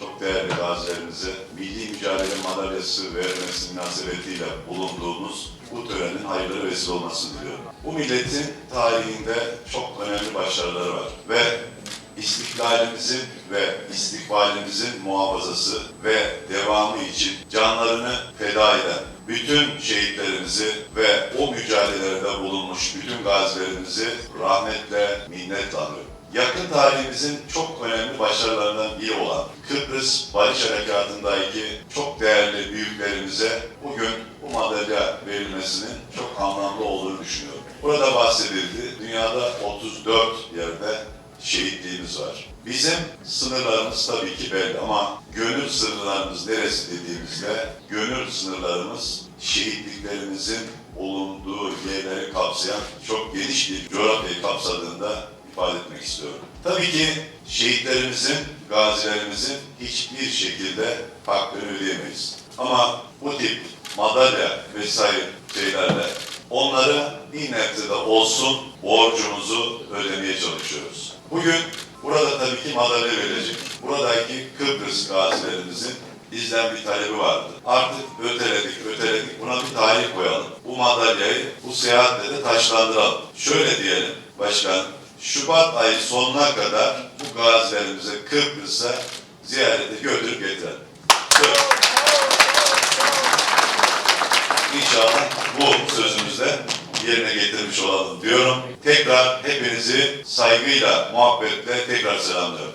çok değerli gazilerimize milli mücadele madalyası vermesi münasebetiyle bulunduğumuz bu törenin hayırlı vesile olmasını diliyorum. Bu milletin tarihinde çok önemli başarıları var ve istiklalimizin ve istikbalimizin muhafazası ve devamı için canlarını feda eden bütün şehitlerimizi ve o mücadelelerde bulunmuş bütün gazilerimizi rahmetle, minnetle anıyorum. Yakın tarihimizin çok önemli başarılarından biri olan Kıbrıs Barış Harekatı'ndaki çok değerli büyüklerimize bugün bu madalya verilmesinin çok anlamlı olduğunu düşünüyorum. Burada bahsedildi. Dünyada 34 yerde şehitliğimiz var. Bizim sınırlarımız tabii ki belli ama gönül sınırlarımız neresi dediğimizde gönül sınırlarımız şehitliklerimizin bulunduğu yerleri kapsayan çok geniş bir coğrafyayı kapsadığında ifade etmek istiyorum. Tabii ki şehitlerimizin, gazilerimizin hiçbir şekilde hakkını ödeyemeyiz. Ama bu tip madalya vesaire şeylerle onlara bir nebze de olsun borcumuzu ödemeye çalışıyoruz. Bugün burada tabii ki madalya verecek. Buradaki Kıbrıs gazilerimizin bizden bir talebi vardı. Artık öteledik, öteledik. Buna bir tarih koyalım. Bu madalyayı bu seyahatle de taşlandıralım. Şöyle diyelim başkan, Şubat ayı sonuna kadar bu gazilerimize Kıbrıs'a ziyarete götürüp getirelim. İnşallah bu sözümüzde yerine getirmiş olalım diyorum. Tekrar hepinizi saygıyla, muhabbetle tekrar selamlıyorum.